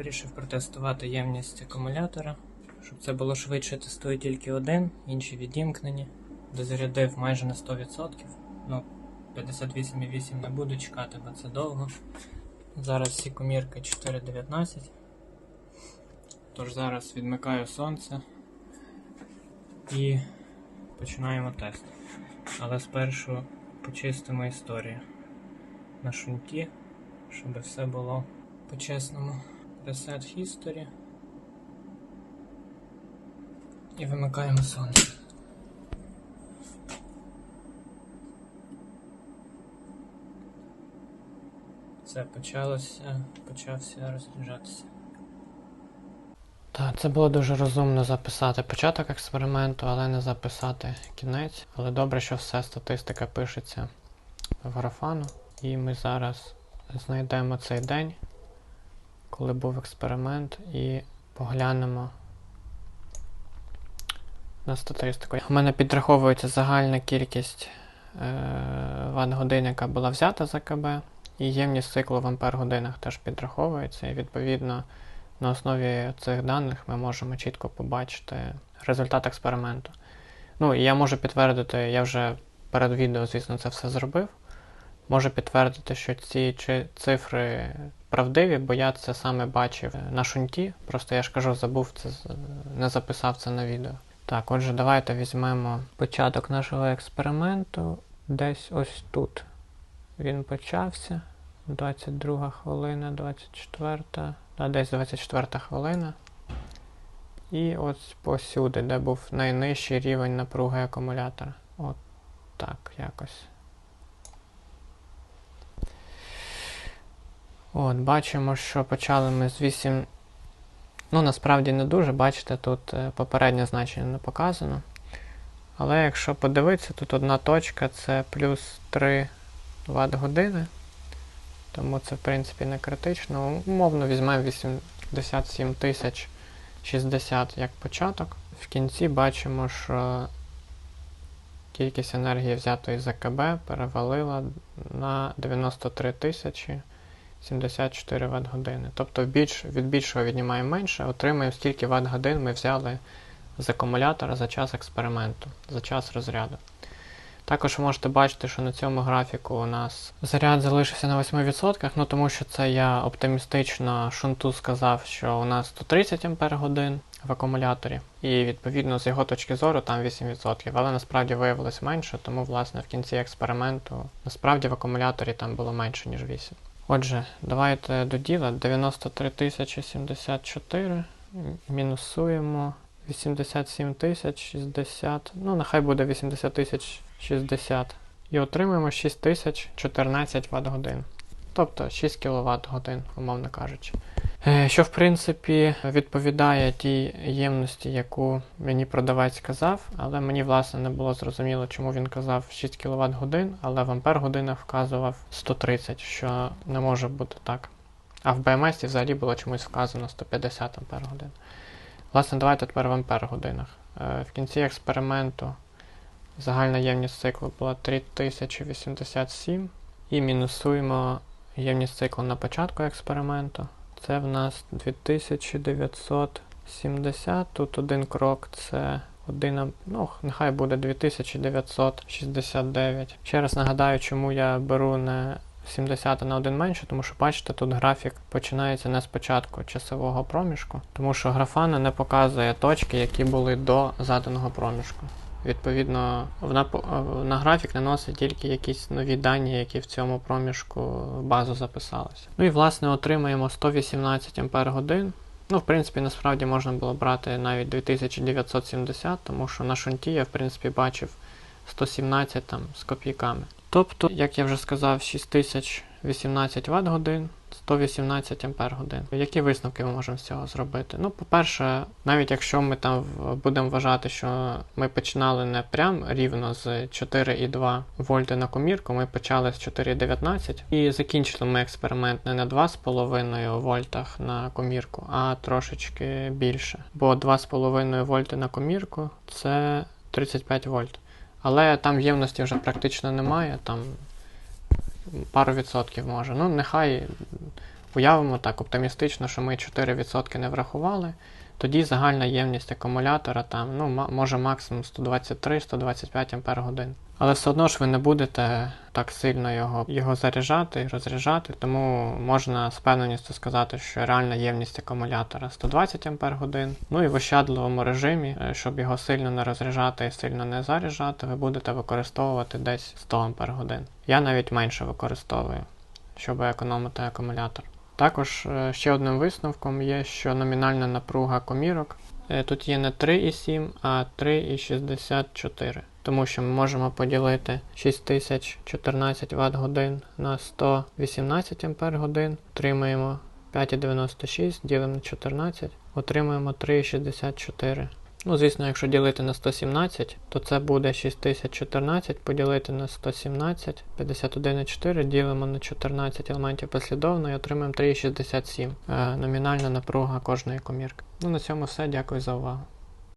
Вирішив протестувати ємність акумулятора. Щоб це було швидше, тестую тільки один, інші відімкнені. Дозарядив майже на 100%. Ну, 58,8 не буду чекати, бо це довго. Зараз всі комірки 4.19. Тож зараз відмикаю сонце і починаємо тест. Але спершу почистимо історію на шунті, щоб все було по-чесному. Reset History. І вимикаємо сонце. Все, почалося, почався розряджатися. Так, це було дуже розумно записати початок експерименту, але не записати кінець. Але добре, що все статистика пишеться в графану. І ми зараз знайдемо цей день, коли був експеримент, і поглянемо на статистику. У мене підраховується загальна кількість е, ватт-годин, яка була взята за КБ, і ємність циклу в ампер-годинах теж підраховується, і відповідно на основі цих даних ми можемо чітко побачити результат експерименту. Ну, і я можу підтвердити, я вже перед відео, звісно, це все зробив. Можу підтвердити, що ці цифри правдиві, бо я це саме бачив на шунті. Просто я ж кажу, забув це, не записав це на відео. Так, отже, давайте візьмемо початок нашого експерименту. Десь ось тут. Він почався. 22 хвилина, 24, а десь 24 хвилина. І ось посюди, де був найнижчий рівень напруги акумулятора. От так, якось. От, бачимо, що почали ми з 8. Ну, насправді не дуже, бачите, тут е, попереднє значення не показано. Але якщо подивитися, тут одна точка це плюс 3 Вт години. Тому це, в принципі, не критично. Умовно візьмемо 87 тисяч 60 як початок. В кінці бачимо, що кількість енергії взятої за КБ перевалила на 93 тисячі 74 Вт години. Тобто більш, від більшого віднімаємо менше, отримаємо скільки Вт годин ми взяли з акумулятора за час експерименту, за час розряду. Також ви можете бачити, що на цьому графіку у нас заряд залишився на 8%, ну тому що це я оптимістично шунту сказав, що у нас 130 Ампер годин в акумуляторі, і відповідно з його точки зору там 8%. Але насправді виявилось менше, тому власне в кінці експерименту насправді в акумуляторі там було менше, ніж 8. Отже, давайте до діла. 93 тисячі 74. Мінусуємо 87 тисяч 60. Ну, нехай буде 80 тисяч 60. І отримуємо 6 тисяч 14 Вт годин. Тобто 6 кВт годин, умовно кажучи. Е, Що, в принципі, відповідає тій ємності, яку мені продавець сказав, але мені, власне, не було зрозуміло, чому він казав 6 кВт годин, але в ампер годинах вказував 130, що не може бути так. А в BMS взагалі було чомусь вказано 150 ампер годин. Власне, давайте тепер в ампер годинах. Е, В кінці експерименту загальна ємність циклу була 3087 і мінусуємо ємність циклу на початку експерименту. Це в нас 2970. Тут один крок це 1, ну, нехай буде 2969. Ще раз нагадаю, чому я беру не 70 на один менше, тому що бачите, тут графік починається не з початку часового проміжку, тому що графана не показує точки, які були до заданого проміжку. Відповідно, вона на графік наносить тільки якісь нові дані, які в цьому проміжку базу записалися. Ну і власне отримаємо 118 Ампер. Ну, в принципі, насправді можна було брати навіть 2970, тому що на шунті я, в принципі, бачив 117 там з копійками. Тобто, як я вже сказав, 6018 Вт годин, 118 Ампер годин. Які висновки ми можемо з цього зробити? Ну, по-перше, навіть якщо ми там будемо вважати, що ми починали не прям рівно з 4,2 вольти на комірку, ми почали з 4,19 і закінчили ми експеримент не на 2,5 вольтах на комірку, а трошечки більше. Бо 2,5 вольти на комірку це 35 вольт. Але там ємності вже практично немає, там пару відсотків може. Ну, нехай Уявимо так оптимістично, що ми 4% не врахували. Тоді загальна ємність акумулятора там, ну, може максимум 123-125 Ампер годин. Але все одно ж ви не будете так сильно його, його заряджати і розряджати, тому можна з певненістю сказати, що реальна ємність акумулятора 120 Ампер годин. Ну і в ощадливому режимі, е, щоб його сильно не розряджати і сильно не заряджати, ви будете використовувати десь 100 Ампер годин. Я навіть менше використовую, щоб економити акумулятор. Також е, ще одним висновком є, що номінальна напруга комірок е, тут є не 3,7, а 3,64. Тому що ми можемо поділити 6014 Вт годин на 118 Ампер годин, отримаємо 5,96, ділимо на 14, отримаємо 3,64. Ну, звісно, якщо ділити на 117, то це буде 6014 поділити на 117, 51,4 ділимо на 14 елементів послідовно і отримаємо 3,67 е, номінальна напруга кожної комірки. Ну, на цьому все. Дякую за увагу.